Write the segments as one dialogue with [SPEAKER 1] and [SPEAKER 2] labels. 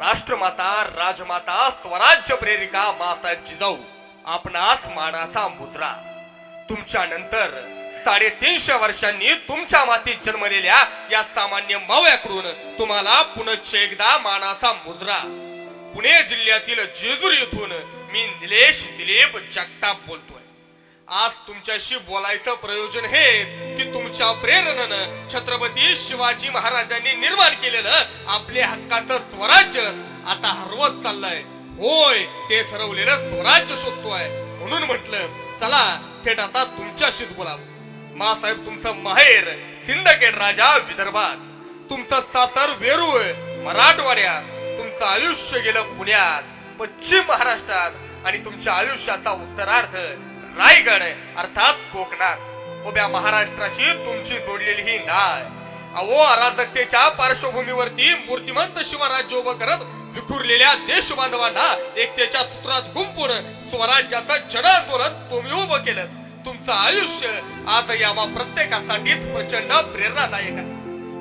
[SPEAKER 1] राष्ट्रमाता राजमाता स्वराज्य प्रेरिका मासाहेब जिजाऊ आपणास मानाचा मुजरा. तुमच्या नंतर साडेतीनशे वर्षांनी तुमच्या मातीत जन्मलेल्या या सामान्य मावळ्याकडून तुम्हाला पुनश्च एकदा मानाचा मुजरा. पुणे जिल्ह्यातील जेजूर येथून मी निलेश दिलीप जगताप बोलतोय. आज तुमच्याशी बोलायचं प्रयोजन हे की तुमच्या प्रेरणेनं छत्रपती शिवाजी महाराजांनी निर्माण केलेलं आपले हक्काचं स्वराज्य आता हरवत चाललंय. होय ते हरवलेलं स्वराज्य शोधतोय. म्हणून म्हटलं चला थेट आता तुमच्याशीच बोलावं. मासाहेब तुमचं माहेर सिंदखेड राजा विदर्भात. तुमचं सासर वेरूळ मराठवाड्यात. तुमचं आयुष्य गेलं पुण्यात पश्चिम महाराष्ट्रात. आणि तुमच्या आयुष्याचा उत्तरार्थ रायगड अर्थात कोकणात. उभ्या महाराष्ट्राशी तुमची जोडलेली ही नाळ. अहो अराजकतेच्या पार्श्वभूमीवरती मूर्तिमंत शिवराज्य उभं करत विखुरलेल्या देश बांधवांना एकतेच्या सूत्रात गुंपून स्वराज्याचं जन आंदोलन तुम्ही उभं केलं तुमचं आयुष्य आज यावा प्रत्येकासाठीच प्रचंड प्रेरणादायक आहे.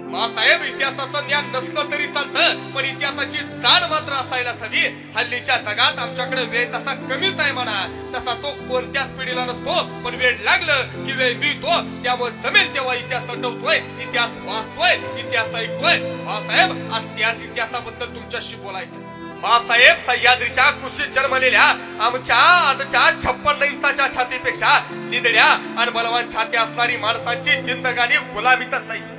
[SPEAKER 1] मासाहेब इतिहासाचं ज्ञान नसलं तरी चालतं पण इतिहासाची जाण मात्र असायलाच हवी. हल्लीच्या जगात आमच्याकडे वेळ तसा कमीच आहे म्हणा. तसा तो कोणत्याच पिढीला नसतो पण वेळ लागलं की वेळ मिळतो. त्यामुळे जमेल तेव्हा इतिहास आठवतोय इतिहास वाचतोय इतिहास ऐकतोय. मासाहेब आज त्याच इतिहासाबद्दल तुमच्याशी बोलायचं. मासाहेब सह्याद्रीच्या कुशीत जन्मलेल्या आमच्या आजच्या छप्पन्न इंचाच्या छातीपेक्षा निदड्या आणि बलवान छाती असणारी माणसांची जिंदगानी गुलाबीतच जायची.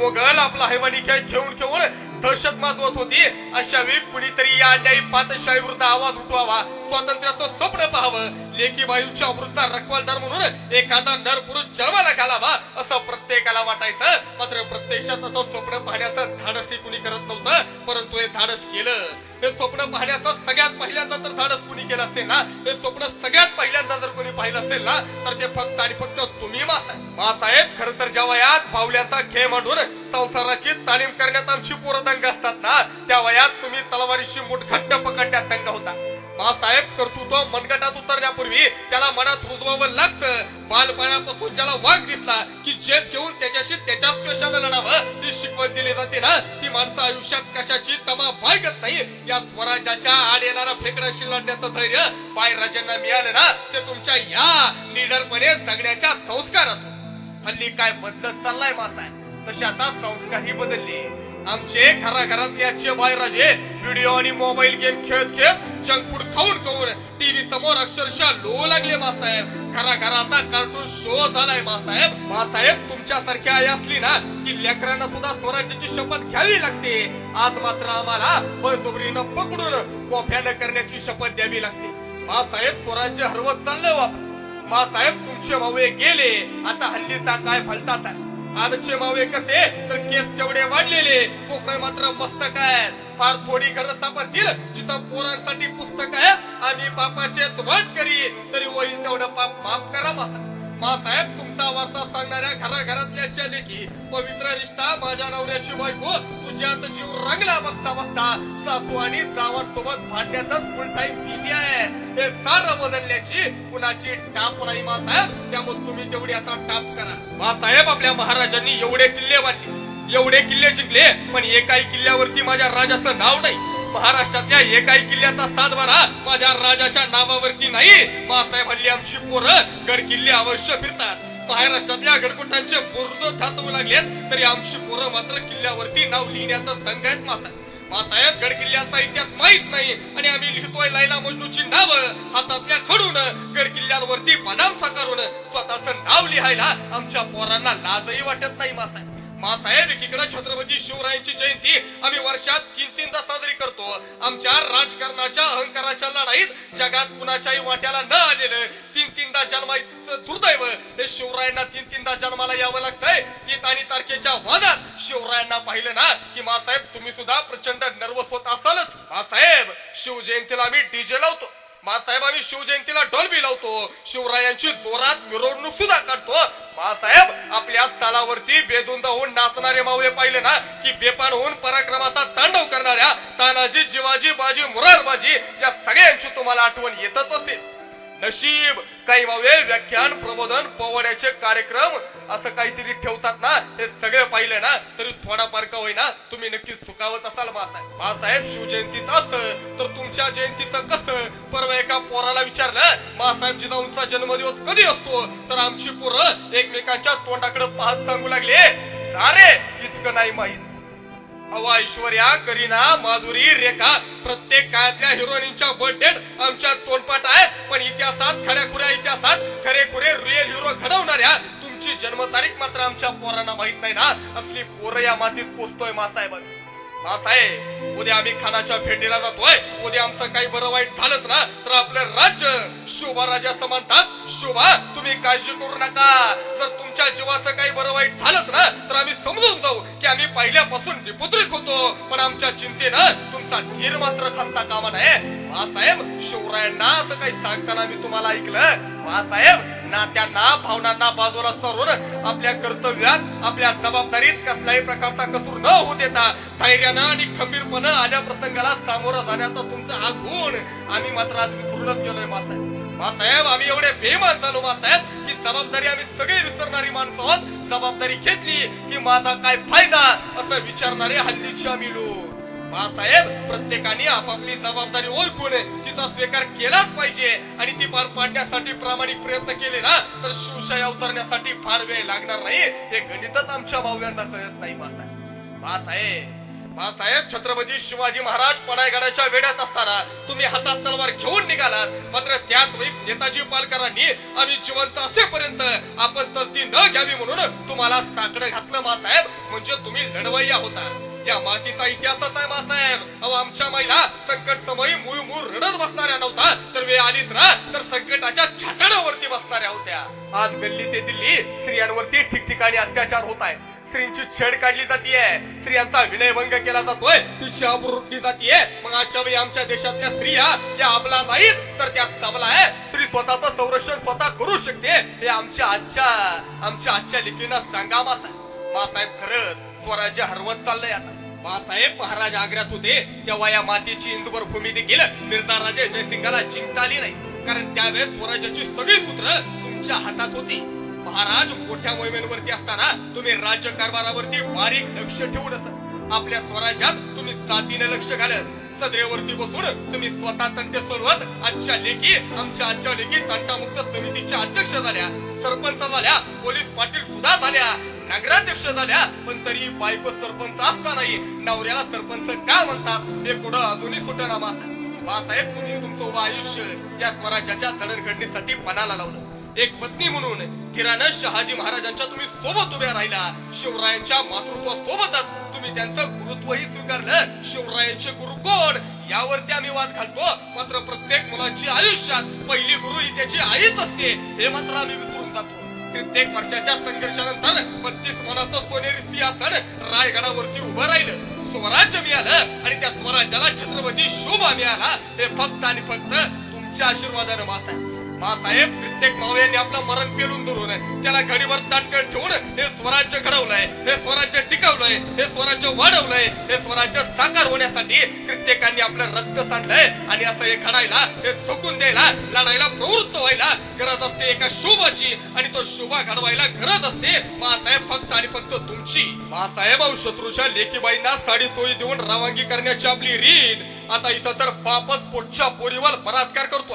[SPEAKER 1] मोगल आपला हैवानी खेळ खेळून खेळून दहशत माजवत होती. अशा वेळी कुणीतरी या अन्यायी पातशाही विरुद्ध आवाज उठवावा स्वातंत्र्याचं स्वप्न पाहावं लेखी वायूच्या अमृतचा रखवालदार म्हणून एखादा नर पुरुष जन्माला घालावा असं प्रत्येकाला वाटायचं. मात्र प्रत्यक्षात असं स्वप्न पाहण्याचं धाडस कुणी करत नव्हतं परंतु हे धाडस केलं. हे स्वप्न पाहण्याचं सगळ्यात पहिल्यांदा तर धाडस कुणी केलं असेल ना? हे स्वप्न सगळ्यात पहिल्यांदा जर कोणी पाहिलं असेल ना तर ते फक्त आणि फक्त तुम्ही मासाहेब मासाहेब. खर तर ज्या वयात पावल्याचा खेळ म्हणून संसाराची तालीम करण्यात आमची पोरं दंग असतात ना त्या वयात तुम्ही तलवारीशी मुठ घट्ट पकडण्यात दंग होता. मासाहेब कर्तृत्व मनगटात उतरण्यापूर्वी त्याला मनात रुजवावं लागतं. बालपणापासून ज्याला वाघ दिसला की चेप घेऊन त्याच्याशी त्याच्याच क्लेशानं लढावं ही शिकवण दिली जाते ना ती माणसं आयुष्यात कशाची तमा बाळगत नाही. या स्वराज्याच्या आड येणारा फेकडाशी लढण्याचं धैर्य राजांना मिळालं ना ते तुमच्या या निडरपणे जगण्याच्या संस्कारात हल्ली काय बदलत चाललाय मासाहेब तसे आता संस्कारही बदलले. आमचे घराघरातल्याचे बायराजे व्हिडिओ आणि मोबाईल गेम खेळत खेळत जंक फूड खाऊन खाऊन टीव्ही समोर अक्षरशः लो लागले मासाहेब. घराघराचा कार्टून शो झालाय मासाहेब. मासाहेब तुमच्यासारख्या आई असली ना की लेकरांना सुद्धा स्वराज्याची शपथ घ्यावी लागते. आज मात्र आम्हाला बळजबरीनं पकडून कोफ्यानं करण्याची शपथ द्यावी लागते. मासाहेब स्वराज्य हरवत चाललंय वापर मासाहेब तुमचे भाऊ गेले. आता हल्लीचा काय फलताच? आहे आजचे मावे कसे तर केस तेवढे वाढलेले पोकळ मात्र मस्तक आहेत. फार थोडी घरं सापडतील जिथं पोरांसाठी पुस्तक आहेत. आम्ही पापाचेच वाट करी तरी होईल तेवढं पाप माफ करा मस्त मासाहेब तुमचा वारसा सांगणाऱ्या घराघरातल्या लेखी पवित्र रिश्ता माझ्या नवऱ्याची बायको तुझ्यात जीव रंगला बघता बघता सासू आणि जावांसोबत भांडण्यातच फुल टाइम बिझी आहे. हे सारं बदलण्याची कुणाची टाप नाही मासाहेब त्यामुळे तुम्ही तेवढी आता टाप करा. मासाहेब आपल्या महाराजांनी एवढे किल्ले बांधले. एवढे किल्ले जिंकले पण एकाही किल्ल्यावरती माझ्या राजाचं नाव नाही. महाराष्ट्रातल्या एकाही किल्ल्याचा सातबारा माझ्या राजाच्या नावावरती नाही. मासाहेब हल्ली आमची पोरं गड किल्ले अवश्य फिरतात. महाराष्ट्रातल्या गडकोटांचे बुर्ज ठासवू लागलेत तरी आमची पोरं मात्र किल्ल्यावरती नाव लिहिण्याचा दंग आहेत मासा मासाहेब गड किल्ल्यांचा इतिहास माहीत नाही आणि आम्ही लिहितोय लायला मजनूची नाव. हातातल्या खडून गड किल्ल्यांवरती बदाम साकारून स्वतःचं नाव लिहायला आमच्या पोरांना लाजही वाटत नाही मासाहेब मासाहेब एकीकडे छत्रपती शिवरायांची जयंती आम्ही वर्षात तीन तीनदा साजरी करतो. आमच्या राजकारणाच्या अहंकाराच्या लढाईत जगात कुणाच्याही वाट्याला न आलेलं तीन तीनदा जन्माचं दुर्दैव. हे शिवरायांना तीन तीनदा जन्माला यावं लागतंय. तीन आणि तारखेच्या वादात शिवरायांना पाहिलं ना की मासाहेब तुम्ही सुद्धा प्रचंड नर्वस होत असालच. मासाहेब शिवजयंतीला आम्ही डीजे लावतो मासाहेब आम्ही शिवजयंतीला डॉल्बी लावतो. शिवरायांची जोरात मिरवणूक सुद्धा काढतो. मासाहेब आपल्या स्थळावरती बेदुंद होऊन नाचणारे मावळे पाहिले ना की बेपाड होऊन पराक्रमाचा तांडव करणाऱ्या तानाजी जिवाजी बाजी मुरारबाजी या सगळ्यांची तुम्हाला आठवण येतच असेल. नशीब. काही वावे व्याख्यान प्रबोधन पोवाड्याचे कार्यक्रम असं काहीतरी ठेवतात ना हे सगळे पाहिले ना तरी थोडाफार का होईना तुम्ही नक्की चुकावत असाल मासाहेब मासाहेब शिवजयंतीचं असं तर तुमच्या जयंतीचं कसं? परवा एका पोराला विचारलं मासाहेब जिजाऊंचा जन्मदिवस कधी असतो? तर आमची पोरं एकमेकांच्या तोंडाकडे पाहत सांगू लागले सारे इतकं नाही माहीत. अवा ऐश्वर्या करीना माधुरी रेखा प्रत्येक काळातल्या हिरोईनच्या बर्थडे आमच्या तोंडपाठ आहे पण इतिहासात खऱ्या खुऱ्या इतिहासात खरे खुरे रिअल हिरो घडवणाऱ्या तुमची जन्मतारीख मात्र आमच्या पोरांना माहीत नाही ना. असली पोरं या मातीत पोचतोय मासाहेबांनी. मासाहेब उद्या आम्ही खानाच्या भेटीला जातोय. उद्या आमचं काही बरं वाईट झालंच ना तर आपलं राज्य शोभा राजा समानतात. शोभा तुम्ही काळजी करू नका. जर तुमच्या जीवाचं काही बरं वाईट झालंच ना तर आम्ही समजून जाऊ की आम्ही पहिल्यापासून निपुत्रिक होतो. पण आमच्या चिंतेनं तुमचा धीर मात्र खसता कामा नये. मासाहेब शिवरायांना असं काही सांगताना मी तुम्हाला ऐकलं. मासाहेब नात्यांना भावनांना बाजूला सरून आपल्या कर्तव्यात आपल्या जबाबदारीत कसल्याही प्रकारचा कसूर न होऊ देता धैर्यानं आणि खंबीरपणं आल्या प्रसंगाला सामोरं जाण्याचा तुमचा हा गुण आम्ही मात्र आज विसरूनच गेलोय मासाहेब मासाहेब आम्ही एवढे बेमान झालो मासाहेब की जबाबदारी आम्ही सगळे विसरणारी माणसं आहोत. जबाबदारी घेतली की माझा काय फायदा असं विचारणारे हल्लीच्या आम्ही लोक. बाळासाहेब प्रत्येकाने आपापली जबाबदारी ओळखून तिचा स्वीकार केलाच पाहिजे. आणि ती पार पाडण्यासाठी प्रामाणिक प्रयत्न केले ना तर शिवशाही अवतरण्यासाठी फार वेळ लागणार नाही. हे गणितच आमच्या भाऊयांना कळत नाही बाळासाहेब. बाळासाहेब बाळासाहेब छत्रपती शिवाजी महाराज पडायगडाच्या वेड्यात असताना तुम्ही हातात तलवार घेऊन निघालात. मात्र त्याच वेळी नेताजी पालकरांनी आम्ही जिवंत असेपर्यंत आपण तलती न घ्यावी म्हणून तुम्हाला साकडं घातलं मासाहेब म्हणजे तुम्ही लढवय्या होता. या मातीचा इतिहासच आहे मासाहेब अहो आमच्या महिला संकट समयी मुळ मुळ रडत बसणाऱ्या नव्हता. तर वेळ आलीच ना तर संकटाच्या छातडावरती बसणाऱ्या होत्या. आज गल्ली ते दिल्ली स्त्रियांवरती ठिकठिकाणी अत्याचार होत आहे स्त्रींची छेड काढली जातीये. स्त्रियांचा विनयभंग केला जातोय. तिची आबरू रुटली जातीये. मग आजच्या वेळी आमच्या देशातल्या स्त्रिया या अबला नाहीत तर त्या सबला आहे. स्त्री स्वतःचं संरक्षण स्वतः करू शकते. हे आमच्या आजच्या आमच्या आजच्या लिखीनं सांगा मासा बाळासाहेब खरंच स्वराज्य हरवत चाललंय आता. बाळासाहेब महाराज आग्र्यात होते तेव्हा या मातीची इंदूवर भूमी देखील मिर्झा राजे जयसिंगाला जिंकता आली नाही. कारण त्यावेळेस स्वराज्याची सगळी सूत्र तुमच्या हातात होती. महाराज मोठ्या मोहिमेवरती असताना तुम्ही राज्य कारभारावरती बारीक लक्ष ठेवून असत. आपल्या स्वराज्यात तुम्ही जातीने लक्ष घालत सदरेवरती बसून तुम्ही स्वतः तंटे सोडवत आजच्या लेखी आमच्या आजच्या लेखी तंटामुक्त समितीच्या अध्यक्ष झाल्या सरपंच झाल्या पोलीस पाटील सुद्धा झाल्या नगराध्यक्ष झाल्या पण तरी बायको सरपंच असतानाही नवऱ्याला सरपंच का म्हणतात हे पुढं अजूनही सुटना मासा बासाहेब तुम्ही तुमचं उभं आयुष्य या स्वराज्याच्या जडणघडणीसाठी पणाला लावलं. एक पत्नी म्हणून किराण शहाजी महाराजांच्या तुम्ही सोबत उभ्या राहिला. शिवरायांच्या मातृत्वा सोबतच तुम्ही त्यांचं गुरुत्वही स्वीकारलं. शिवरायांचे गुरु कोण? यावरती आम्ही वाद घालतो. मात्र प्रत्येक मुलाची आयुष्यात पहिली गुरु ही त्याची आईच असते. हे मात्र आम्ही विसरू कित्येक वर्षाच्या संघर्षानंतर बत्तीस मनाचं सोनेरी सिंहासन रायगडावरती उभं राहिलं. स्वराज्य मिळालं आणि त्या स्वराज्याला छत्रपती शोभा मिळाला. हे फक्त आणि फक्त तुमच्या आशीर्वादानं मासाहेब मासाहेब प्रत्येक मावळ्यांनी आपलं मरण पेलून धरून त्याला घडीवर ताटकन ठेवून हे स्वराज्य घडवलंय हे स्वराज्य टिकवलंय हे स्वराज्य वाढवलंय हे स्वराज्य साकार होण्यासाठी प्रत्येकांनी आपलं रक्त सांडलंय आणि असं हे घडायला हे झोकून द्यायला लढायला प्रवृत्त व्हायला गरज असते एका शोभाची आणि तो शोभा घडवायला गरज असते. मासाहेब फक्त आणि फक्त तुमची. मासाहेब अहो शत्रूच्या लेकीबाईंना साडी तोळी देऊन रवानगी करण्याची आपली रीत. आता इथं तर बापच पोटच्या पोरीवर बलात्कार करतो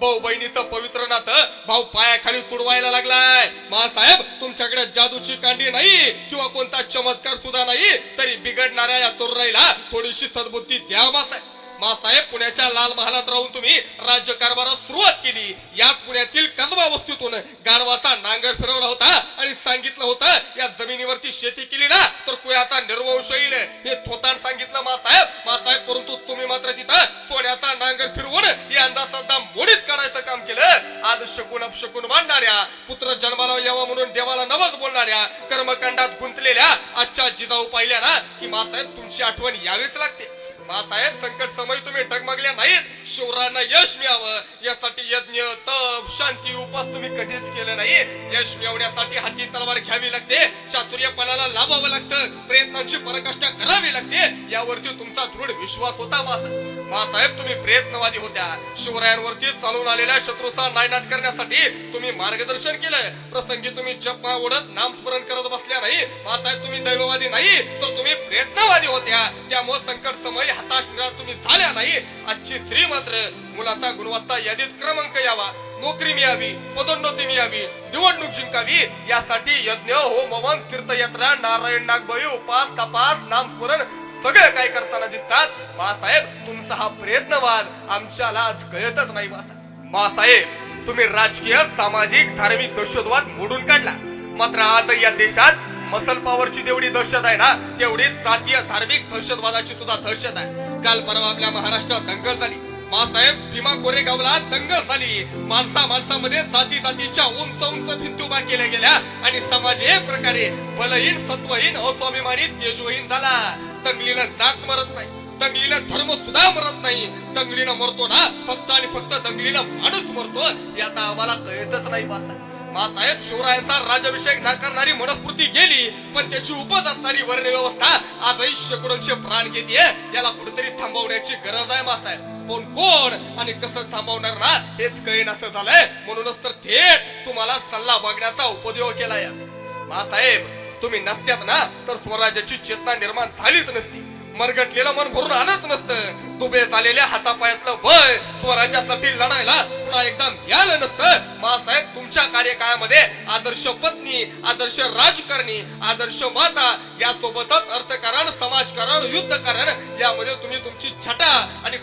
[SPEAKER 1] भाऊ बहिणीचं पवित्र नातं भाऊ पायाखाली तुडवायला लागलाय. मासाहेब तुमच्याकडे जादूची कांडी नाही किंवा कोणता चमत्कार सुद्धा नाही तरी बिघडणाऱ्या या तरुणाईला थोडीशी सद्बुद्धी द्या मासाहेब मासाहेब पुण्याच्या लाल महालात राहून तुम्ही राज्य कारभारात सुरुवात केली. याच पुण्यातील कदमा वस्तीतून गाढवाचा नांगर फिरवला होता आणि सांगितलं होतं या जमिनीवरती शेती केली ना तर पुण्याचा निर्वंश येईल. हे थोतान सांगितलं मासाहेब. मासाहेब परंतु तुम्ही मात्र तिथं सोन्याचा नांगर फिरवून हे अंदाजदा मोडीत काढायचं काम केलं. आज शकून अपशकून मांडणाऱ्या पुत्र जन्माला यावा म्हणून देवाला नवस बोलणाऱ्या कर्मकांडात गुंतलेल्या आजच्या जिजाऊ पाहिल्या ना की मासाहेब तुमची आठवण यावीच लागते. मासाहेब संकट समय तुम्ही टगमगल्या नाहीत. शिवरायांना यश मिळावं. यासाठी यज्ञ तप शांती उपास तुम्ही कधीच केलं नाही. यश मिळवण्यासाठी हाती तलवार घ्यावी लागते. चातुर्यपणाला लावावं लागतं. प्रयत्नांची पराकाष्ठा करावी लागते. यावरती तुमचा दृढ विश्वास होता मासा मासाहेब तुम्ही प्रयत्नवादी होत्या. शिवरायांवरती चालून आलेल्या शत्रूचा नायनाट करण्यासाठी तुम्ही मार्गदर्शन केलंय. प्रसंगी तुम्ही जपमा ओढत नामस्मरण करत बसल्या नाही. मासाहेब तुम्ही दैववादी नाही तर तुम्ही प्रयत्नवादी होत्या. त्यामुळे संकट समय हताश निराश तुम्ही झाल्या नाही. आजची स्त्री मात्र मुलाचा गुणवत्ता यादीत क्रमांक यावा. नोकरी मिळावी पदोन्नती मिळावी निवडणूक जिंकावी यासाठी यज्ञ होम हवन तीर्थयात्रा नारायण नागबळी उपास तपास नामस्मरण सगळं काय करताना दिसतात? मासाहेब तुमचा हा प्रयत्नवाद. आमच्याला आज कळतच नाही मासाहेब मासाहेब तुम्ही राजकीय सामाजिक धार्मिक दहशतवाद मोडून काढला. मात्र आज या देशात मसल पॉवरची जेवढी दहशत आहे ना तेवढी जातीय धार्मिक दहशतवादाची सुद्धा दहशत आहे. काल परवा आपल्या महाराष्ट्रात दंगल झाली. मासाहेब भीमा कोरेगावला दंगल झाली. माणसा माणसामध्ये जाती जातीच्या उंच उंच भिंती उभा केल्या गेल्या आणि समाज एक प्रकारे बलहीन सत्वहीन अस्वाभिमानी तेजवहीन झाला. तंगलीला जात मरत नाही. तंगलीला धर्म सुद्धा मरत नाही. तंगलीनं मरतो ना फक्त आणि फक्त दंगलीनं माणूस मरतो हे आता आम्हाला कळतच नाही मासा मासाहेब शिवरायांचा राज्याभिषेक नाकारणारी मनस्फूर्ती गेली पण त्याची उपज असणारी वर्ण व्यवस्था आजही शेकडोंचे प्राण घेते याला कुठेतरी थांबवण्याची गरज आहे मासाहेब. कोण कोण आणि कसं थांबवणार ना हेच कळेन असं झालंय. म्हणूनच तर थेट तुम्हाला सल्ला बघण्याचा उपयोग केला यात मासाहेब तुम्ही नसत्यात ना तर स्वराज्याची चेतना निर्माण झालीच नसती. मरगटलेलं मन भरून आलंच नसतं. दुबे झालेल्या हातापायातलं बळ स्वराज्यासाठी लढायला पुन्हा एकदा मिळालं नसतं. मासाहेब तुमच्या कार्यकाळामध्ये आदर्श पत्नी आदर्श राजकारणी आदर्श माता यासोबतच अर्थकारण समाजकारण युद्धकारण यामध्ये तुम्ही तुमची छटा आणि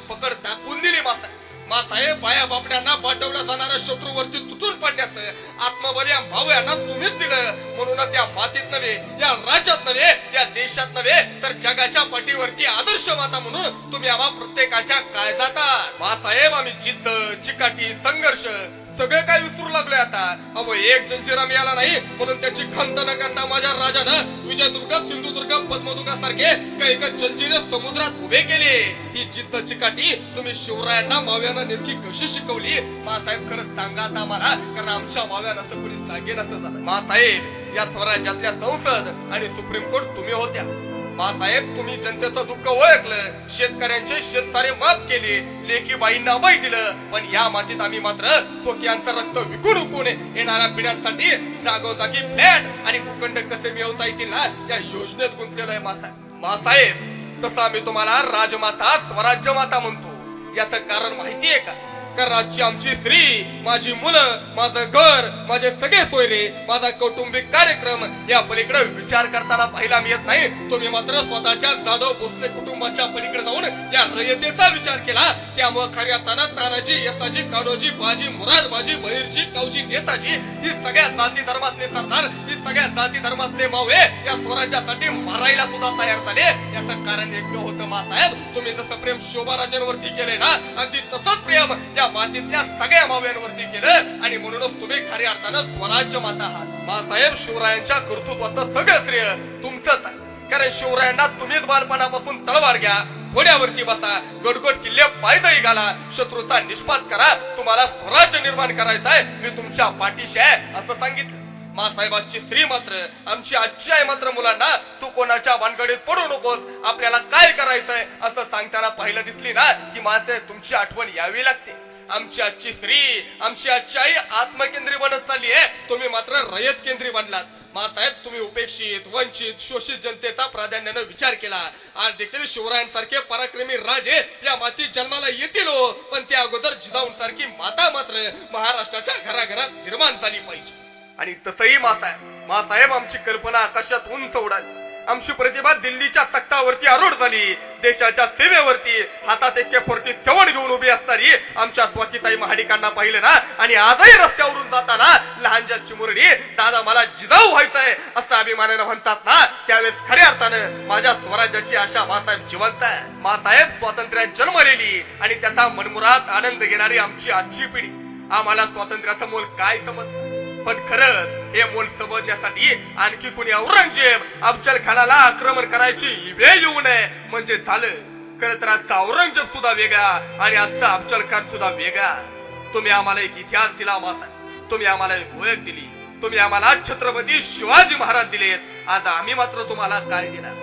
[SPEAKER 1] मासाहेब बाया बापड्यांना पाठवल्या जाणाऱ्या शत्रूवरती तुटून पडण्याचं. आत्मबल या भाव्यांना तुम्हीच दिलं. म्हणूनच या मातीत नव्हे या राज्यात नव्हे या देशात नव्हे तर जगाच्या पाठीवरती आदर्श माता म्हणून तुम्ही आम्हा प्रत्येकाच्या काळजात जाता मासाहेब आम्ही जिद्द चिकाटी संघर्ष सगळं काय विसरू लागलोय आता. अहो एक जंजिरा मिळाला नाही म्हणून त्याची खंत न करता माझ्या राजानं विजयदुर्ग सिंधुदुर्ग पद्मदुर्गा सारखे काही जंजिरे समुद्रात उभे केले. ही जिद्दची काठी तुम्ही शिवरायांना माव्यानं नेमकी कशी शिकवली? मासाहेब खरंच सांगा आता आम्हाला कारण आमच्या माव्यानं असं कोणी सांगेन असं झालं मासाहेब या स्वराज्यातल्या संसद आणि सुप्रीम कोर्ट तुम्ही होत्या. बासाहेब तुम्ही जनतेचं दुःख ओळखलं. शेतकऱ्यांचे शेतसारे माफ केले. लेखी बाईंना अभय दिलं. पण या मातीत आम्ही मात्र स्वकीयांचं रक्त विकून उकून येणाऱ्या पिढ्यांसाठी जागोजागी फ्लॅट आणि भूखंड कसे मिळवता येतील ना या योजनेत गुंतलेलं आहे मासाहेब मासाहेब. तसं आम्ही तुम्हाला राजमाता स्वराज्य माता म्हणतो. याचं कारण माहितीये का? कारण आजची आमची स्त्री माझी मुलं माझं घर माझे सगळे सोयरे माझा कौटुंबिक कार्यक्रम या पलीकडे विचार करताना पाहिला मिळत नाही. तुम्ही मात्र स्वतःच्या जाधव भोसले कुटुंबाच्या पलीकडे जाऊन या रयतेचा विचार केला. त्यामुळे खऱ्या अर्थानं तानाजी यसाजी काडोजी बाजी मुरारबाजी बहिरजी कावजी नेताजी ही सगळ्या जाती धर्मातले सरदार ही सगळ्या जाती धर्मातले मावे या स्वराज्यासाठी मारायला सुद्धा तयार झाले. याचं कारण एकमेव होतं मासाहेब तुम्ही जसं प्रेम शोभाराजांवरती केले ना अगदी तसंच प्रेम या मातीतल्या सगळ्या माव्यांवरती केलं. आणि म्हणूनच तुम्ही खऱ्या अर्थानं स्वराज्य माता आहात. मासाहेब शिवरायांच्या कर्तृत्वाचं सगळं श्रेय तुमचंच आहे. कारण शिवरायांना तुम्हीच बालपणापासून तलवार घ्या घोड्यावरती बसा गडगड किल्ले पायदळी घाला शत्रूचा निष्पात करा तुम्हाला स्वराज्य निर्माण करायचं आहे. मी तुमच्या पाठीशी आहे असं सांगितलं. मासाहेबाची स्त्री मात्र आमची आजची आई मात्र मुलांना तू कोणाच्या भानगडीत पडू नकोस आपल्याला काय करायचंय असं सांगताना पाहिलं दिसली ना की मासाहेब तुमची आठवण यावी लागते. आमची आजची स्त्री आमची आजची आई आत्मकेंद्री बनत चालली आहे. तुम्ही मात्र रयत केंद्री बनलात. मासाहेब तुम्ही उपेक्षित वंचित शोषित जनतेचा प्राधान्यानं विचार केला. आज देखील शिवरायांसारखे पराक्रमी राजे या मातीत जन्माला येतील हो, पण त्या अगोदर जिजाऊंसारखी माता मात्र महाराष्ट्राच्या घराघरात निर्माण झाली पाहिजे. आणि तसंही मासाहेब मासाहेब आमची कल्पना आकाशात उंच उडाली. आमची प्रतिभा दिल्लीच्या तख्तावरती आरूढ झाली. देशाच्या सेवेवरती हातात एक फोर्टी सेवन घेऊन उभी असणारी आमच्या स्वातीताई महाडिकांना पाहिलं ना आणि आजही रस्त्यावरून जाताना लहानच्या चिमुरडी दादा मला जिजाऊ व्हायचंय असं अभिमानानं म्हणतात ना त्यावेळेस खऱ्या अर्थानं माझ्या स्वराज्याची आशा मासाहेब जिवंत आहे. मासाहेब स्वातंत्र्यात जन्मलेली आणि त्याचा मनमुरात आनंद घेणारी आमची आजची पिढी. आम्हाला स्वातंत्र्याचं मोल काय समजतं पण खरंच हे मोल समजण्यासाठी आणखी कुणी औरंगजेब अफजल खानाला आक्रमण करायची वेळ येऊ नये म्हणजे झालं. खरं तर आजचा औरंगजेब सुद्धा वेगळा आणि आजचा अफजल खान सुद्धा वेगळा. तुम्ही आम्हाला एक इतिहास दिला मासा. तुम्ही आम्हाला एक ओळख दिली. तुम्ही आम्हाला छत्रपती शिवाजी महाराज दिलेत. आज आम्ही मात्र तुम्हाला काय देणार?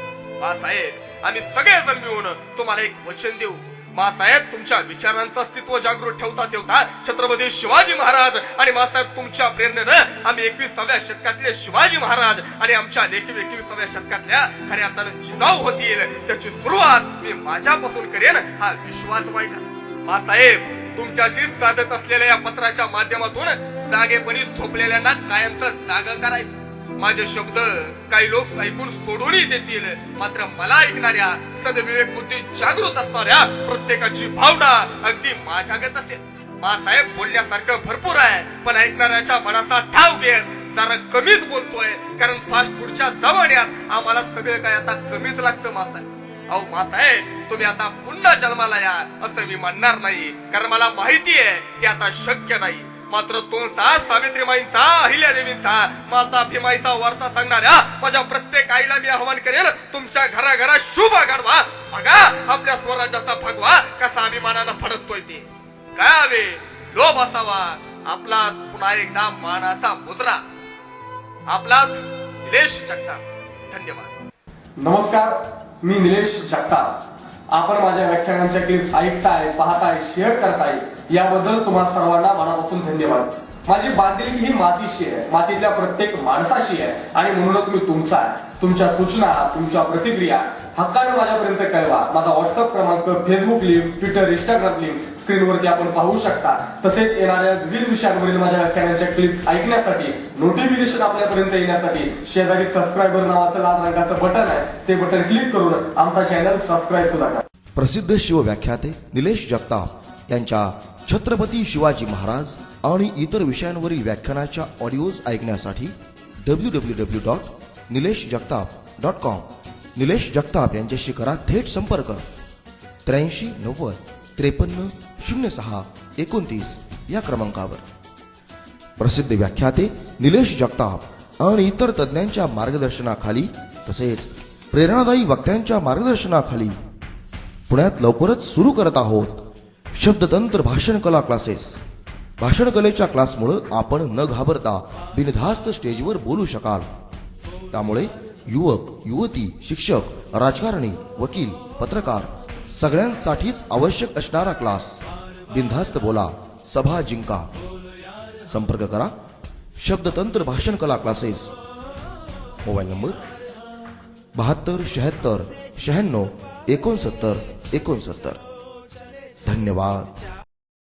[SPEAKER 1] मासाहेब आम्ही सगळेजण मिळून तुम्हाला एक वचन देऊ. मासाहेब तुमच्या विचारांचं अस्तित्व जागृत ठेवता ठेवता छत्रपती शिवाजी महाराज आणि मासाहेब तुमच्या प्रेरणेनं आम्ही एकविसाव्या शतकातले शिवाजी महाराज आणि आमच्या लेखी एकविसाव्या शतकातल्या खऱ्या अर्थानं जिजाऊ होतील त्याची सुरुवात मी माझ्यापासून करेन हा विश्वास वाईट. मासाहेब तुमच्याशी साधत असलेल्या या पत्राच्या माध्यमातून जागेपणी झोपलेल्यांना कायमचं जाग करायचं. माझे शब्द काही लोक ऐकून सोडूनही देतील. मात्र मला ऐकणाऱ्या सदविवेक बुद्धी जागृत असणाऱ्या प्रत्येकाची भावना अगदी माझ्यागत असेल. मासाहेब बोलण्यासारखं भरपूर आहे पण ऐकणाऱ्याच्या मनाचा ठाव घेत जरा कमीच बोलतोय. कारण फास्ट फूडच्या जमान्यात आम्हाला सगळं काय आता कमीच लागतं मासाहेब. अहो मासाहेब तुम्ही आता पुन्हा जन्माला या असं मी म्हणणार नाही. कारण मला माहिती आहे ते आता शक्य नाही. मात्र तुमचा सावित्रीमाईंचा अहिल्यादेवींचा माता भीमाईचा वारसा सांगणाऱ्या माझ्या प्रत्येक आईला मी आव्हान करेल तुमच्या घराघरा शुभ घडवा बघा आपल्या स्वराज्याचा भगवा कसा अभिमानानं फडकतोय ते. काय हवे लोभ असावा. आपलाच पुन्हा एकदा मानाचा मुद्रा आपलाच निलेश जगताप. धन्यवाद.
[SPEAKER 2] नमस्कार मी निलेश जगताप. आपण माझ्या व्याख्यानांच्या क्लिप्स ऐकताय पाहताय शेअर करताय. याबद्दल तुम्हा सर्वांना मनापासून धन्यवाद. माझी बांधिलकी ही मातीशी आहे. मातीतल्या प्रत्येक माणसाशी आहे. आणि म्हणूनच मी तुमचा आहे. तुमच्या सूचना तुमच्या प्रतिक्रिया हक्काने माझ्यापर्यंत कळवा. माझा व्हॉट्सअप क्रमांक Facebook link Twitter Instagram link स्क्रीनवरती आपण पाहू शकता. तसेच येणाऱ्या विविध विषयांवरील माझ्या व्याख्यानांच्या क्लिप्स ऐकण्यासाठी नोटिफिकेशन आपल्यापर्यंत येण्यासाठी शेजारी सबस्क्रायबर नावाचं लाल रंगाचं बटन आहे. ते बटन क्लिक करून आमचा चॅनल सबस्क्राईब सुद्धा करा
[SPEAKER 3] प्रसिद्ध शिवव्याख्याते निलेश जगताप यांच्या छत्रपती शिवाजी महाराज आणि इतर विषयांवरील व्याख्यानाच्या ऑडिओज ऐकण्यासाठी W W W dot Nilesh Jagtap dot com Nilesh Jagtap यांच्याशी करा थेट संपर्क. त्र्याऐंशी नव्वद त्रेपन्न शून्य सहा एकोणतीस या क्रमांकावर. प्रसिद्ध व्याख्याते निलेश जगताप आणि इतर तज्ज्ञांच्या मार्गदर्शनाखाली तसेच प्रेरणादायी वक्त्यांच्या मार्गदर्शनाखाली पुण्यात लवकरच सुरू करत आहोत. शब्दतंत्र भाषण कला क्लासेस भाषण कलेच्या क्लासमुळं आपण न घाबरता बिनधास्त स्टेजवर बोलू शकाल. त्यामुळे युवक युवती शिक्षक राजकारणी वकील पत्रकार सगळ्यांसाठीच आवश्यक असणारा क्लास बिनधास्त बोला सभा जिंका. संपर्क करा शब्दतंत्र भाषण कला क्लासेस मोबाईल नंबर बहात्तर शहात्तर शहाण्णव एकोणसत्तर एकोणसत्तर. धन्यवाद।